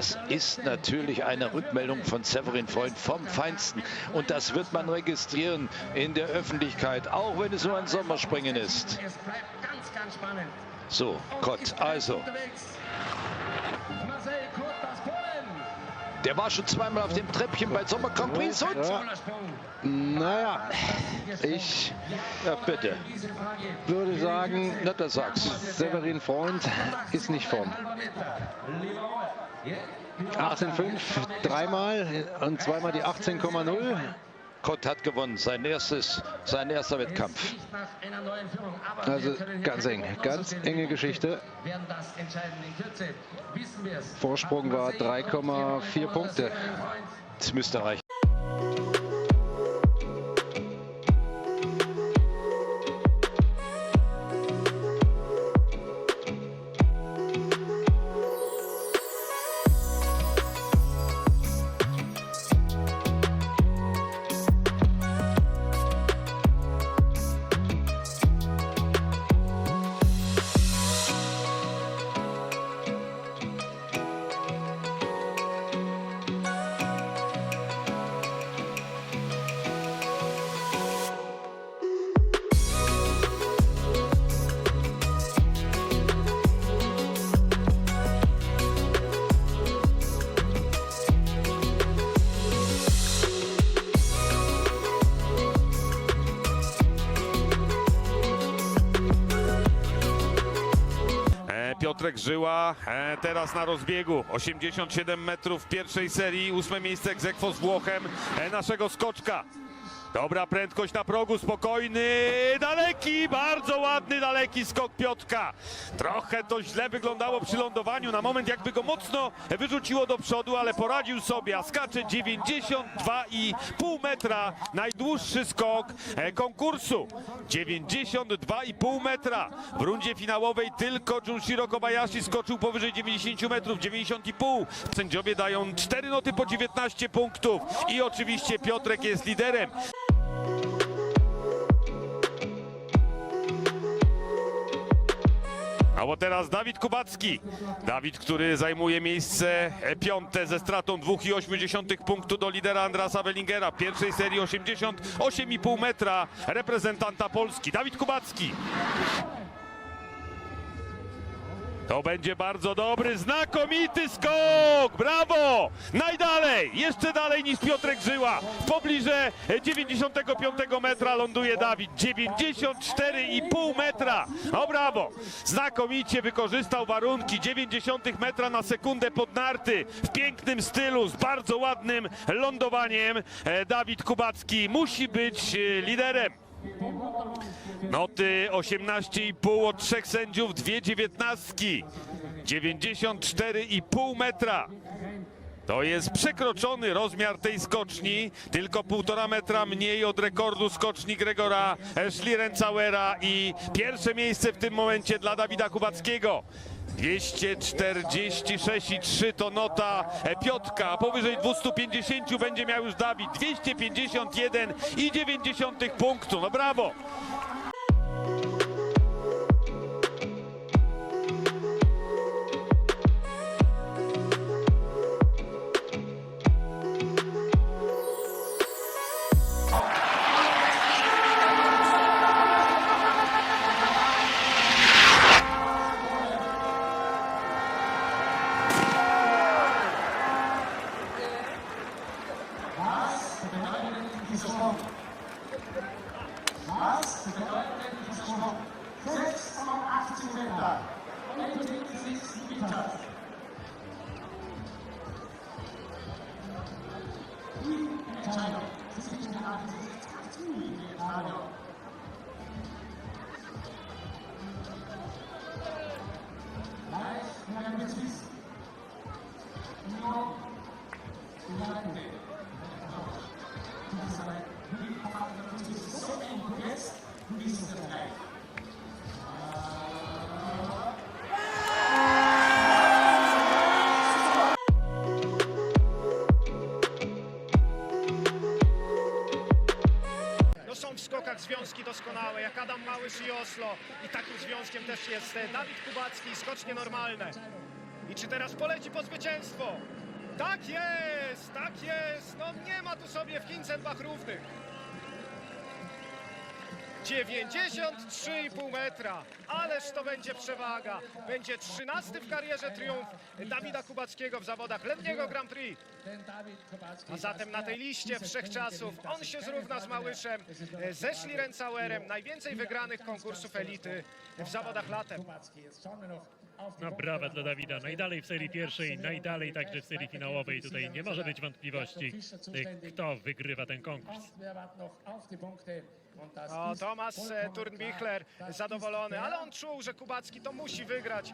Das ist natürlich eine Rückmeldung von Severin Freund vom Feinsten. Und das wird man registrieren in der Öffentlichkeit, auch wenn es nur ein Sommerspringen ist. So, Gott, also, der war schon zweimal auf dem Treppchen bei Sommer Grand Prix und... Ja. Naja, ich Ja, bitte. Würde sagen, Na, da sag's. Severin Freund ist nicht vorn. Halber Meter. Lieber Rohr. 18,5 dreimal und zweimal die 18,0. Kott hat gewonnen. Sein, erstes, sein erster Wettkampf. Also ganz eng. Ganz enge Geschichte. Vorsprung war 3,4 Punkte. Das müsste reichen. Piotrek Żyła e, teraz na rozbiegu 87 metrów w pierwszej serii, ósme miejsce egzekwo z Włochem e, naszego skoczka. Dobra prędkość na progu, spokojny, daleki, bardzo ładny, daleki skok Piotka. Trochę to źle wyglądało przy lądowaniu, na moment jakby go mocno wyrzuciło do przodu, ale poradził sobie, a skacze 92,5 metra, najdłuższy skok e, konkursu. 92,5 metra. W rundzie finałowej tylko Junshiro Kobayashi skoczył powyżej 90 metrów, 90,5. Sędziowie dają 4 noty po 19 punktów i oczywiście Piotrek jest liderem. A bo teraz Dawid Kubacki. Dawid, który zajmuje miejsce e, piąte ze stratą 2,8 punktu do lidera Andrasa Wellingera. Pierwszej serii 88,5 metra reprezentanta Polski. Dawid Kubacki. To będzie bardzo dobry, znakomity skok! Brawo! Najdalej! Jeszcze dalej niż Piotrek Żyła. W pobliżu 95 metra ląduje Dawid. 94,5 metra. O brawo! Znakomicie wykorzystał warunki 90 metra na sekundę pod narty. W pięknym stylu, z bardzo ładnym lądowaniem. E, Dawid Kubacki musi być e, liderem. Noty 18,5 od trzech sędziów, dwie dziewiętnastki. 94,5 metra. To jest przekroczony rozmiar tej skoczni, tylko półtora metra mniej od rekordu skoczni Gregora Schlierencauera i pierwsze miejsce w tym momencie dla Dawida Kubackiego. 246,3 to nota. Piotka, powyżej 250 będzie miał już Dawid, 251,9 punktu, no brawo! Das bedeutet, dass Glas mit der Neuentdeckungsstufe 6,18 Meter. Und mit 6 Meter. Die Entscheidung sind in der Art 6 zu in der Entscheidung. Gleich werden wir es wissen. Nur Leitende. Skokach związki doskonałe, jak Adam Małysz i Oslo. I takim związkiem też jest e, Dawid Kubacki, skocznie normalne. I czy teraz poleci po zwycięstwo? Tak jest, tak jest. No nie ma tu sobie w Hinzenbach równych. 93,5 metra. Ależ to będzie przewaga. Będzie 13 w karierze triumf Dawida Kubackiego w zawodach letniego Grand Prix. A zatem na tej liście wszechczasów on się zrówna z Małyszem, e, ze Schlierenzauerem. Najwięcej wygranych konkursów elity w zawodach latem. No brawa dla Dawida. Najdalej w serii pierwszej, najdalej także w serii finałowej. Tutaj nie może być wątpliwości, y, kto wygrywa ten konkurs. O, Tomasz e, Turnbichler zadowolony, ale on czuł, że Kubacki to musi wygrać.